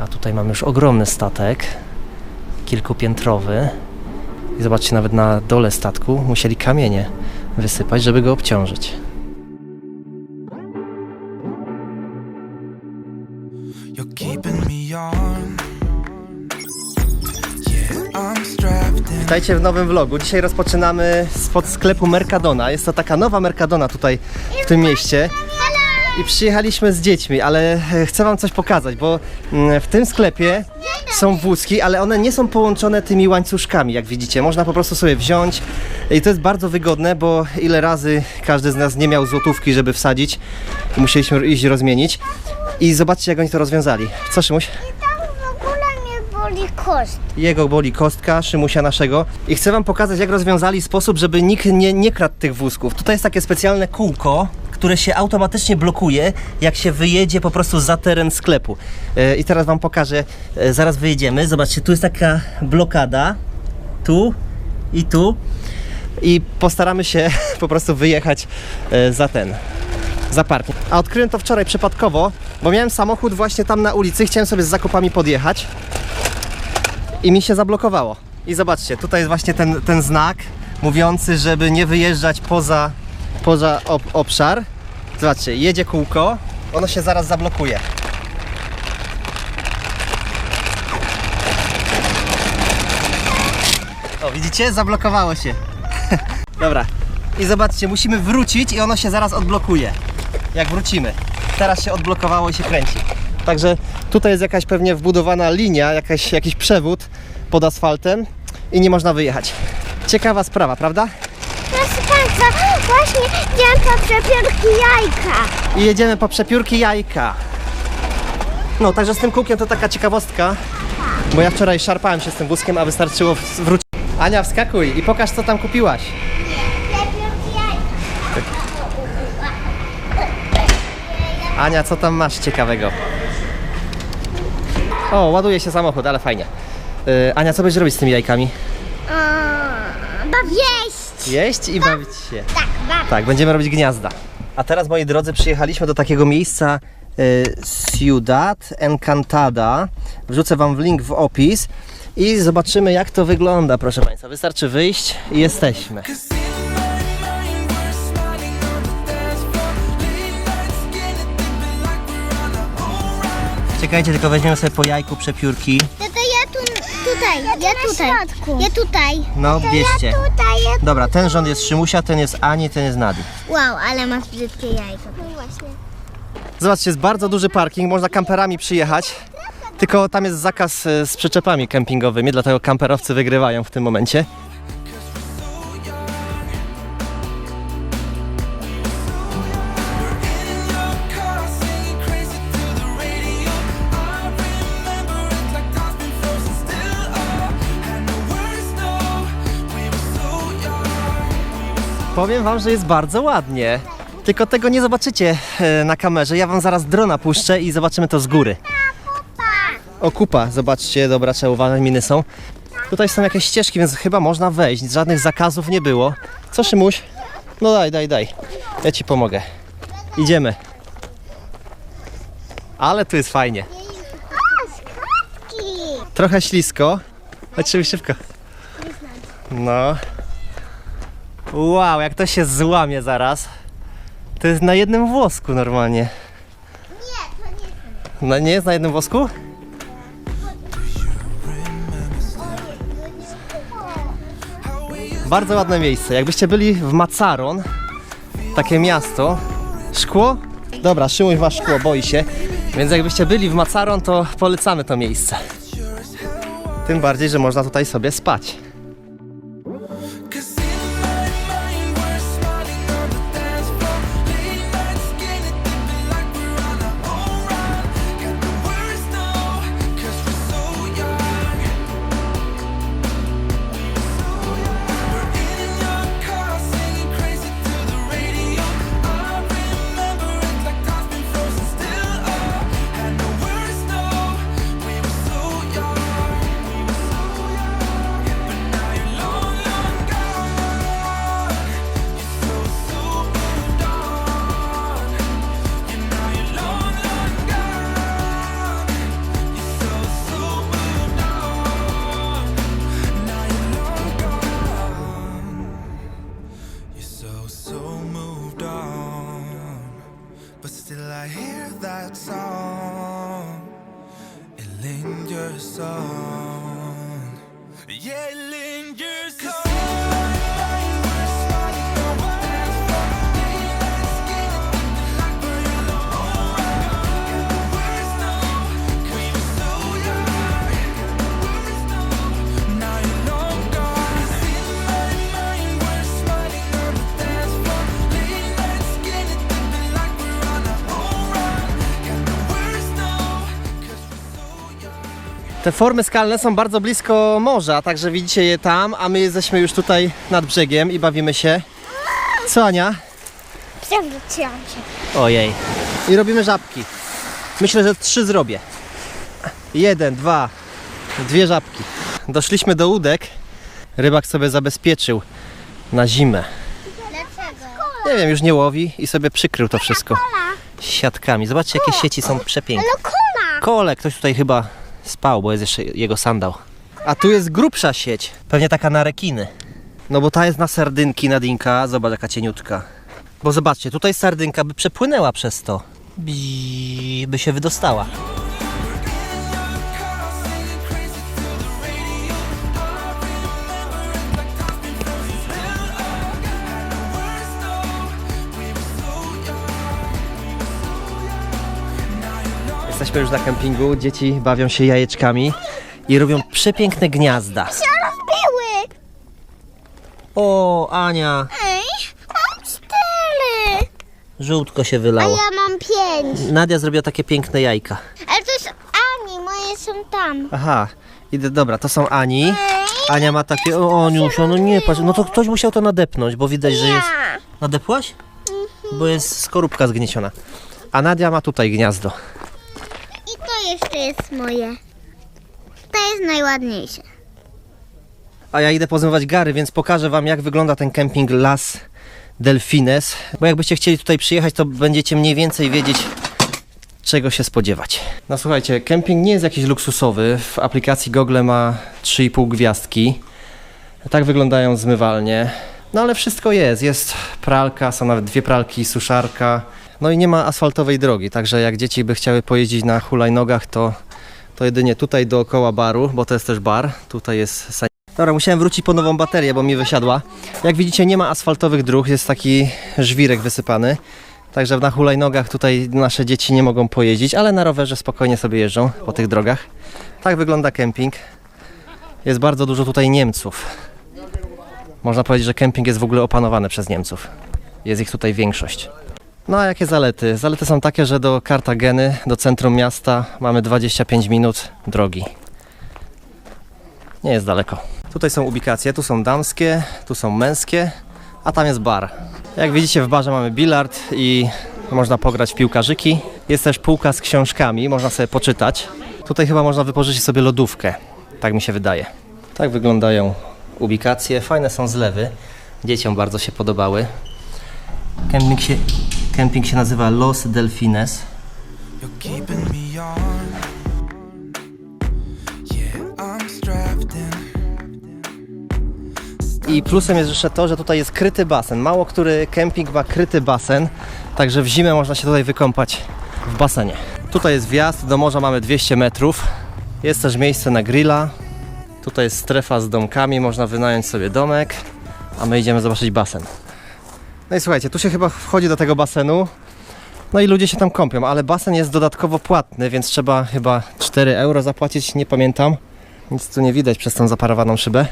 A tutaj mamy już ogromny statek, kilkupiętrowy. I zobaczcie, nawet na dole statku musieli kamienie wysypać, żeby go obciążyć. Witajcie w nowym vlogu. Dzisiaj rozpoczynamy spod sklepu Mercadona. Jest to taka nowa Mercadona tutaj w tym mieście. I przyjechaliśmy z dziećmi, ale e, chcę wam coś pokazać, bo mm, w tym sklepie są wózki, ale one nie są połączone tymi łańcuszkami, jak widzicie. Można po prostu sobie wziąć i to jest bardzo wygodne, bo ile razy każdy z nas nie miał złotówki, żeby wsadzić i musieliśmy iść rozmienić. I zobaczcie, jak oni to rozwiązali. Co, Szymuś? Tam w ogóle mnie kość. Jego boli kostka, Szymusia naszego. I chcę wam pokazać, jak rozwiązali sposób, żeby nikt nie, nie kradł tych wózków. Tutaj jest takie specjalne kółko, które się automatycznie blokuje, jak się wyjedzie po prostu za teren sklepu. E, I teraz wam pokażę, e, zaraz wyjedziemy. Zobaczcie, tu jest taka blokada, tu i tu. I postaramy się po prostu wyjechać e, za ten, za parking. A odkryłem to wczoraj przypadkowo, bo miałem samochód właśnie tam na ulicy, chciałem sobie z zakupami podjechać i mi się zablokowało. I zobaczcie, tutaj jest właśnie ten, ten znak mówiący, żeby nie wyjeżdżać poza, poza ob, obszar. Zobaczcie, jedzie kółko, ono się zaraz zablokuje. O, widzicie? Zablokowało się. Dobra. I zobaczcie, musimy wrócić i ono się zaraz odblokuje. Jak wrócimy. Teraz się odblokowało i się kręci. Także tutaj jest jakaś pewnie wbudowana linia, jakaś, jakiś przewód pod asfaltem i nie można wyjechać. Ciekawa sprawa, prawda? Proszę Państwa, właśnie wziąłem po przepiórki jajka. I jedziemy po przepiórki jajka. No, także z tym kółkiem to taka ciekawostka, bo ja wczoraj szarpałem się z tym wózkiem, a wystarczyło wrócić. Ania, wskakuj i pokaż, co tam kupiłaś. Ania, co tam masz ciekawego? O, ładuje się samochód, ale fajnie. Yy, Ania, co będziesz robić z tymi jajkami? Jeść. Jeść i bawić się. Tak, bawić. Tak, będziemy robić gniazda. A teraz, moi drodzy, przyjechaliśmy do takiego miejsca y, Ciudad Encantada. Wrzucę Wam w link w opis i zobaczymy, jak to wygląda, proszę Państwa. Wystarczy wyjść i jesteśmy. Czekajcie, tylko weźmiemy sobie po jajku przepiórki. To, to ja tu, tutaj, ja, tutaj. Ja tutaj. No, bierzcie. Ja tutaj, ja... Dobra, ten rząd jest Szymusia, ten jest Ani, ten jest Nady. Wow, ale masz brzydkie jajko. No właśnie. Zobaczcie, jest bardzo duży parking, można kamperami przyjechać. Tylko tam jest zakaz e, z przyczepami kempingowymi, dlatego kamperowcy wygrywają w tym momencie. Powiem wam, że jest bardzo ładnie. Tylko tego nie zobaczycie e, na kamerze. Ja wam zaraz drona puszczę i zobaczymy to z góry. O, kupa, zobaczcie, dobra, uważać, miny są. Tutaj są jakieś ścieżki, więc chyba można wejść. Żadnych zakazów nie było. Co, Szymuś? No daj, daj, daj. Ja ci pomogę. Idziemy. Ale tu jest fajnie. Trochę ślisko. Chodź szybko. No. Wow, jak to się złamie zaraz. To jest na jednym włosku normalnie. Nie, to nie jest. No nie jest na jednym włosku? Bardzo ładne miejsce. Jakbyście byli w Macaron, takie miasto. Szkło? Dobra, Szymuś ma szkło, boi się. Więc jakbyście byli w Macaron, to polecamy to miejsce. Tym bardziej, że można tutaj sobie spać. Te formy skalne są bardzo blisko morza, także widzicie je tam, a my jesteśmy już tutaj nad brzegiem i bawimy się. Co Ania? Przewróciłam się. Ojej. I robimy żabki. Myślę, że trzy zrobię. Jeden, dwa, dwie żabki. Doszliśmy do łódek. Rybak sobie zabezpieczył na zimę. Dlaczego? Nie wiem, już nie łowi i sobie przykrył to wszystko siatkami. Zobaczcie, jakie sieci są przepiękne. No kola! Kole, ktoś tutaj chyba spał, bo jest jeszcze jego sandał. A tu jest grubsza sieć. Pewnie taka na rekiny. No bo ta jest na sardynki, na dinka. Zobacz jaka cieniutka. Bo zobaczcie, tutaj sardynka by przepłynęła przez to. By się wydostała. Jesteśmy już na kempingu, dzieci bawią się jajeczkami i robią przepiękne gniazda. Się rozbiły! O, Ania, Ej, mam cztery! żółtko się A wylało. ja mam pięć. Nadia zrobiła takie piękne jajka. Ale to jest Ani, moje są tam. Aha, idę, dobra, to są Ani. Ania ma takie, o Aniusio, no nie patrz, no to ktoś musiał to nadepnąć, bo widać, że jest... ja. Nadepłaś? Bo jest skorupka zgnieciona. A Nadia ma tutaj gniazdo. Jeszcze jest moje. To jest najładniejsze. A ja idę pozmywać gary, więc pokażę wam jak wygląda ten kemping Las Delfines. Bo jakbyście chcieli tutaj przyjechać, to będziecie mniej więcej wiedzieć czego się spodziewać. No słuchajcie, kemping nie jest jakiś luksusowy. W aplikacji Google ma 3,5 gwiazdki. Tak wyglądają zmywalnie. No ale wszystko jest. Jest pralka, są nawet dwie pralki, suszarka. No i nie ma asfaltowej drogi, także jak dzieci by chciały pojeździć na hulajnogach, to, to jedynie tutaj dookoła baru, bo to jest też bar. Tutaj jest sa- Dobra, musiałem wrócić po nową baterię, bo mi wysiadła. Jak widzicie, nie ma asfaltowych dróg, jest taki żwirek wysypany. Także na hulajnogach tutaj nasze dzieci nie mogą pojeździć, ale na rowerze spokojnie sobie jeżdżą po tych drogach. Tak wygląda kemping. Jest bardzo dużo tutaj Niemców. Można powiedzieć, że kemping jest w ogóle opanowany przez Niemców. Jest ich tutaj większość. No a jakie zalety? Zalety są takie, że do Kartageny, do centrum miasta mamy 25 minut drogi. Nie jest daleko. Tutaj są ubikacje, tu są damskie, tu są męskie, a tam jest bar. Jak widzicie w barze mamy bilard i można pograć w piłkarzyki. Jest też półka z książkami, można sobie poczytać. Tutaj chyba można wypożyczyć sobie lodówkę, tak mi się wydaje. Tak wyglądają ubikacje, fajne są zlewy. Dzieciom bardzo się podobały. Kemping się, kemping się nazywa Los Delfines. I plusem jest jeszcze to, że tutaj jest kryty basen. Mało który kemping ma kryty basen, także w zimę można się tutaj wykąpać w basenie. Tutaj jest wjazd, do morza mamy 200 metrów. Jest też miejsce na grilla. Tutaj jest strefa z domkami, można wynająć sobie domek, a my idziemy zobaczyć basen. No i słuchajcie, tu się chyba wchodzi do tego basenu. No i ludzie się tam kąpią, ale basen jest dodatkowo płatny, więc trzeba chyba 4 euro zapłacić, nie pamiętam. Nic tu nie widać przez tą zaparowaną szybę.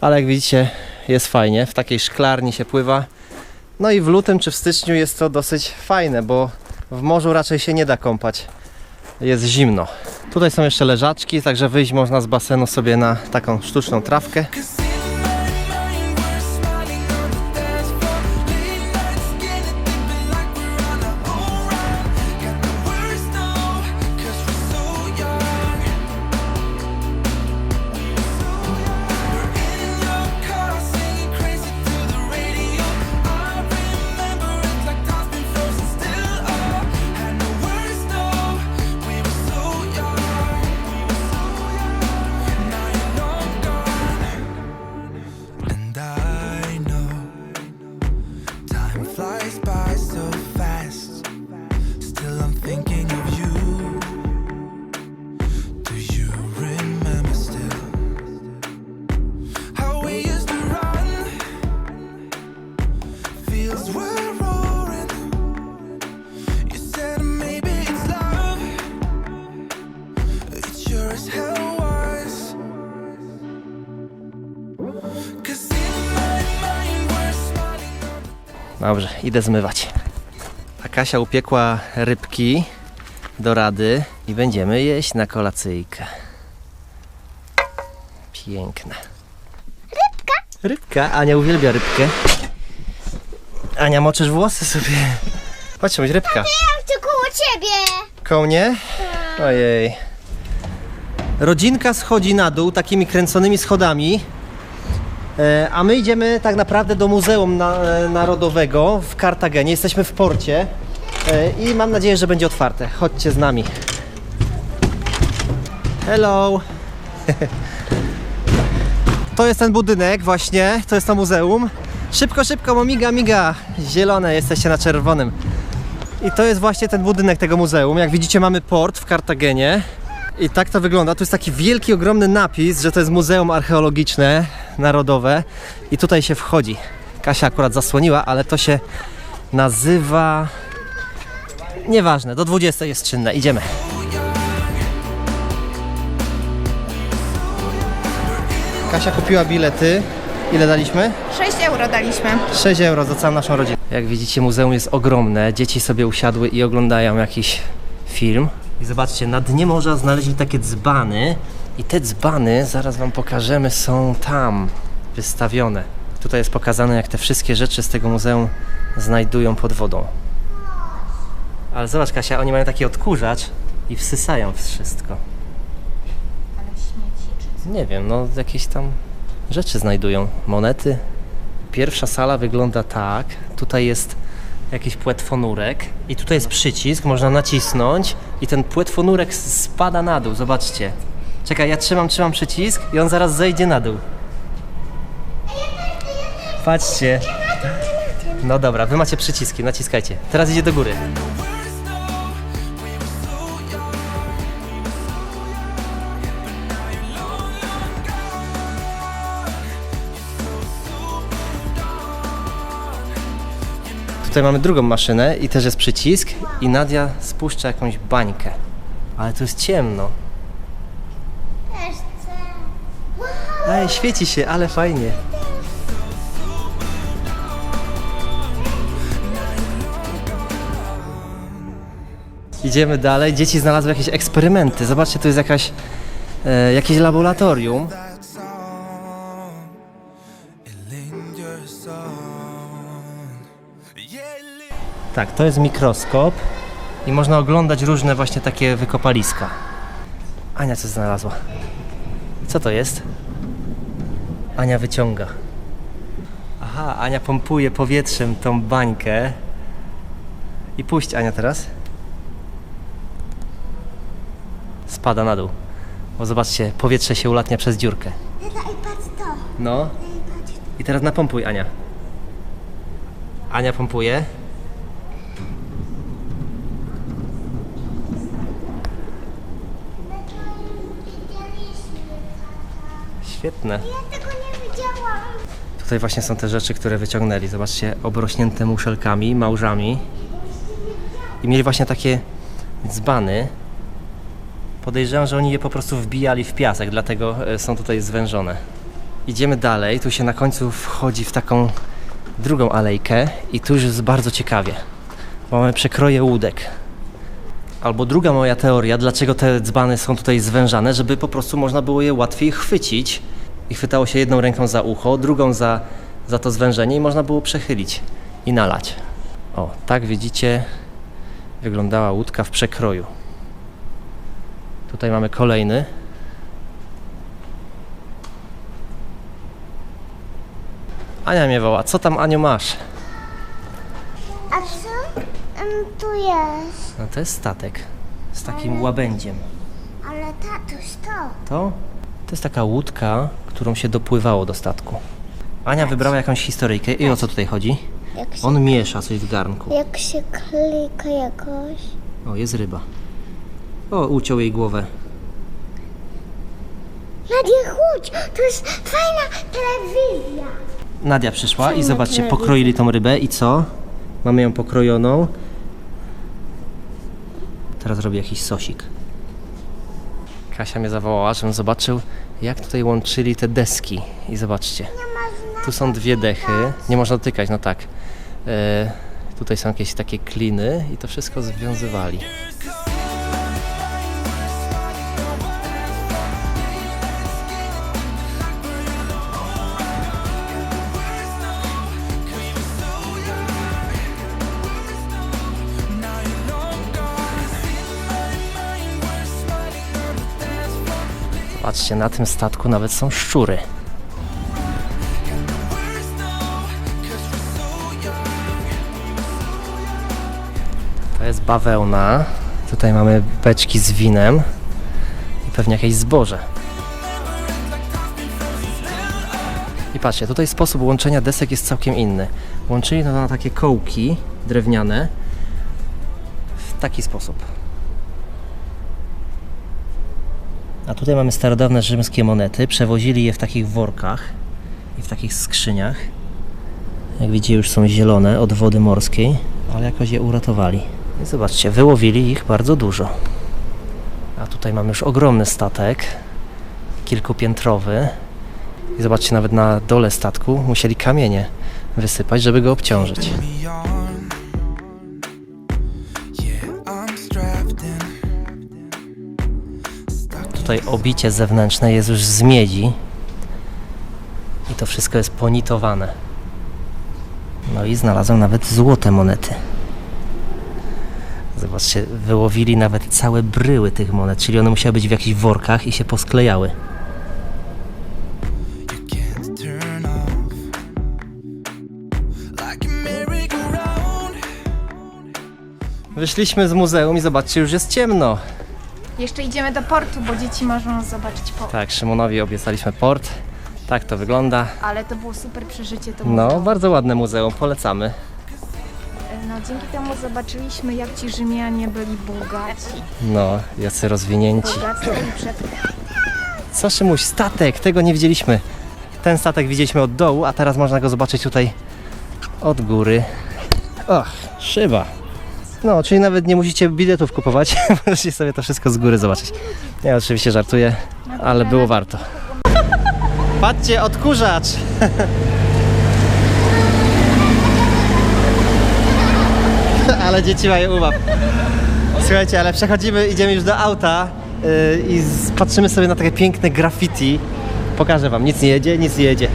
Ale jak widzicie, jest fajnie. W takiej szklarni się pływa. No i w lutym czy w styczniu jest to dosyć fajne, bo w morzu raczej się nie da kąpać. Jest zimno. Tutaj są jeszcze leżaczki, także wyjść można z basenu sobie na taką sztuczną trawkę. Dobrze, idę zmywać. A Kasia upiekła rybki do rady i będziemy jeść na kolacyjkę. Piękne. Rybka? Rybka. Ania uwielbia rybkę. Ania, moczysz włosy sobie. Chodź, być rybka. Ja chcę koło ciebie. Koło mnie? Ojej. Rodzinka schodzi na dół takimi kręconymi schodami. E, A my idziemy tak naprawdę do Muzeum e, Narodowego w Kartagenie. Jesteśmy w porcie e, i mam nadzieję, że będzie otwarte. Chodźcie z nami. Hello. To jest ten budynek właśnie, to jest to muzeum. Szybko, szybko, bo miga, miga. Zielone, jesteście na czerwonym. I to jest właśnie ten budynek tego muzeum. Jak widzicie, mamy port w Kartagenie. I tak to wygląda. Tu jest taki wielki, ogromny napis, że to jest Muzeum Archeologiczne Narodowe. I tutaj się wchodzi. Kasia akurat zasłoniła, ale to się nazywa. Nieważne, do 20 jest czynne. Idziemy. Kasia kupiła bilety. Ile daliśmy? 6 euro daliśmy. 6 euro za całą naszą rodzinę. Jak widzicie, muzeum jest ogromne. Dzieci sobie usiadły i oglądają jakiś film. I zobaczcie, na dnie morza znaleźli takie dzbany. I te dzbany, zaraz wam pokażemy, są tam wystawione. Tutaj jest pokazane, jak te wszystkie rzeczy z tego muzeum znajdują pod wodą. Ale zobacz, Kasia, oni mają taki odkurzacz i wsysają wszystko. Nie wiem, no jakieś tam rzeczy znajdują. Monety, Pierwsza sala wygląda tak. Tutaj jest jakiś płetwonurek i tutaj jest przycisk, można nacisnąć i ten płetwonurek spada na dół, zobaczcie. Czekaj, ja trzymam, trzymam przycisk i on zaraz zejdzie na dół. Patrzcie. No dobra, wy macie przyciski, naciskajcie. Teraz idzie do góry. Tutaj mamy drugą maszynę i też jest przycisk i Nadia spuszcza jakąś bańkę. Ale tu jest ciemno. Też chcę. Wow. Ej, świeci się, ale fajnie. Idziemy dalej. Dzieci znalazły jakieś eksperymenty. Zobaczcie, tu jest jakaś, e, jakieś laboratorium. Tak, to jest mikroskop i można oglądać różne właśnie takie wykopaliska. Ania coś znalazła. Co to jest? Ania wyciąga. Aha, Ania pompuje powietrzem tą bańkę. I puść Ania teraz. Spada na dół. Bo zobaczcie, powietrze się ulatnia przez dziurkę. Tata, i patrz to. No. Patrz. I teraz napompuj Ania. Ania pompuje. Świetne. Ja tego nie widziałam. Tutaj właśnie są te rzeczy, które wyciągnęli. Zobaczcie, obrośnięte muszelkami, małżami. I mieli właśnie takie dzbany. Podejrzewam, że oni je po prostu wbijali w piasek, dlatego e, są tutaj zwężone. Idziemy dalej. Tu się na końcu wchodzi w taką drugą alejkę i tu już jest bardzo ciekawie. Mamy przekroje łódek. Albo druga moja teoria, dlaczego te dzbany są tutaj zwężane, żeby po prostu można było je łatwiej chwycić i chwytało się jedną ręką za ucho, drugą za, za to zwężenie i można było przechylić i nalać. O, tak widzicie, wyglądała łódka w przekroju. Tutaj mamy kolejny. Ania mnie woła. Co tam, Aniu, masz? A co em, tu jest? No to jest statek z takim łabędziem. Ale tatuś, to. To? To jest taka łódka, którą się dopływało do statku. Ania wybrała jakąś historyjkę i o co tutaj chodzi? Jak się, On miesza coś w garnku. jak się klika jakoś. O, jest ryba. O, uciął jej głowę. Nadia, chodź! To jest fajna telewizja. Nadia przyszła i zobaczcie, pokroili tą rybę i co? Mamy ją pokrojoną. Teraz robi jakiś sosik. Kasia mnie zawołała, żebym zobaczył, jak tutaj łączyli te deski. I zobaczcie, tu są dwie dechy, nie można dotykać, no tak. E, tutaj są jakieś takie kliny i to wszystko związywali. Patrzcie, na tym statku nawet są szczury. To jest bawełna. Tutaj mamy beczki z winem i pewnie jakieś zboże. I patrzcie, tutaj sposób łączenia desek jest całkiem inny. Łączyli to na takie kołki drewniane w taki sposób. A tutaj mamy starodawne rzymskie monety. Przewozili je w takich workach i w takich skrzyniach. Jak widzicie, już są zielone od wody morskiej, ale jakoś je uratowali. I zobaczcie, wyłowili ich bardzo dużo. A tutaj mamy już ogromny statek, kilkupiętrowy. I zobaczcie, nawet na dole statku musieli kamienie wysypać, żeby go obciążyć. Tutaj obicie zewnętrzne jest już z miedzi i to wszystko jest ponitowane. No i znalazłem nawet złote monety. Zobaczcie, wyłowili nawet całe bryły tych monet, czyli one musiały być w jakichś workach i się posklejały. Wyszliśmy z muzeum i zobaczcie, już jest ciemno. Jeszcze idziemy do portu, bo dzieci marzą zobaczyć port. Tak, Szymonowi obiecaliśmy port. Tak to wygląda. Ale to było super przeżycie. To No, muzeum. bardzo ładne muzeum, polecamy. no dzięki temu zobaczyliśmy, jak ci Rzymianie byli bogaci. No, jacy rozwinięci. Bogactwo i przed... Co Szymuś, statek, tego nie widzieliśmy. Ten statek widzieliśmy od dołu, a teraz można go zobaczyć tutaj od góry. Och, szyba. No, czyli nawet nie musicie biletów kupować, możecie sobie to wszystko z góry zobaczyć. Ja oczywiście żartuję, ale było warto. Patrzcie, odkurzacz! ale dzieci mają ubaw. Słuchajcie, ale przechodzimy, idziemy już do auta yy, i patrzymy sobie na takie piękne graffiti. Pokażę wam, nic nie jedzie, nic nie jedzie.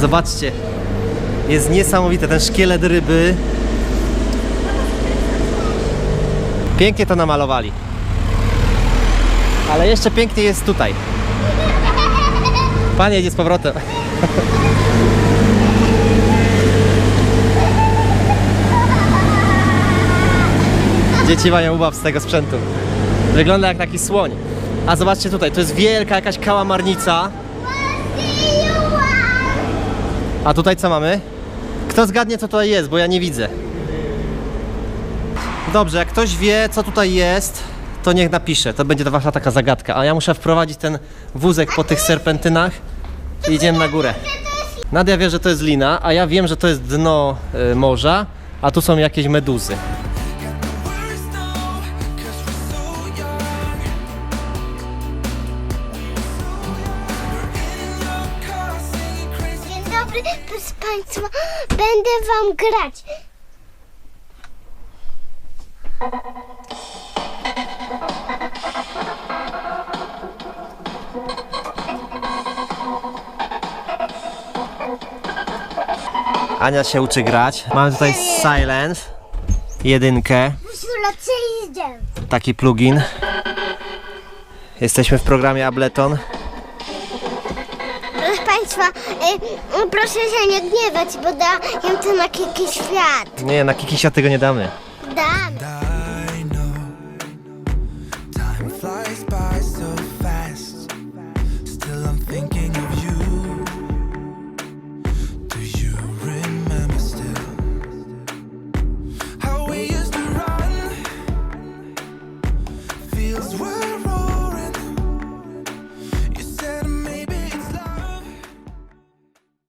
Zobaczcie, jest niesamowite, ten szkielet ryby. Pięknie to namalowali. Ale jeszcze piękniej jest tutaj. Pan jedzie z powrotem. Dzieci mają ubaw z tego sprzętu. Wygląda jak taki słoń. A zobaczcie tutaj, to jest wielka jakaś kałamarnica. A tutaj co mamy? Kto zgadnie co tutaj jest, bo ja nie widzę. Dobrze, jak ktoś wie co tutaj jest, to niech napisze. To będzie to wasza taka zagadka. A ja muszę wprowadzić ten wózek po tych serpentynach i idziemy na górę. Nadia wie, że to jest lina, a ja wiem, że to jest dno y, morza, a tu są jakieś meduzy. Dzień dobry, proszę Państwa. Będę Wam grać. Ania się uczy grać. Mamy tutaj Silence, jedynkę, taki plugin. Jesteśmy w programie Ableton. Proszę Państwa, y, y, proszę się nie gniewać, bo daję to na jakiś świat. Nie, na Kikisia tego nie damy. Da.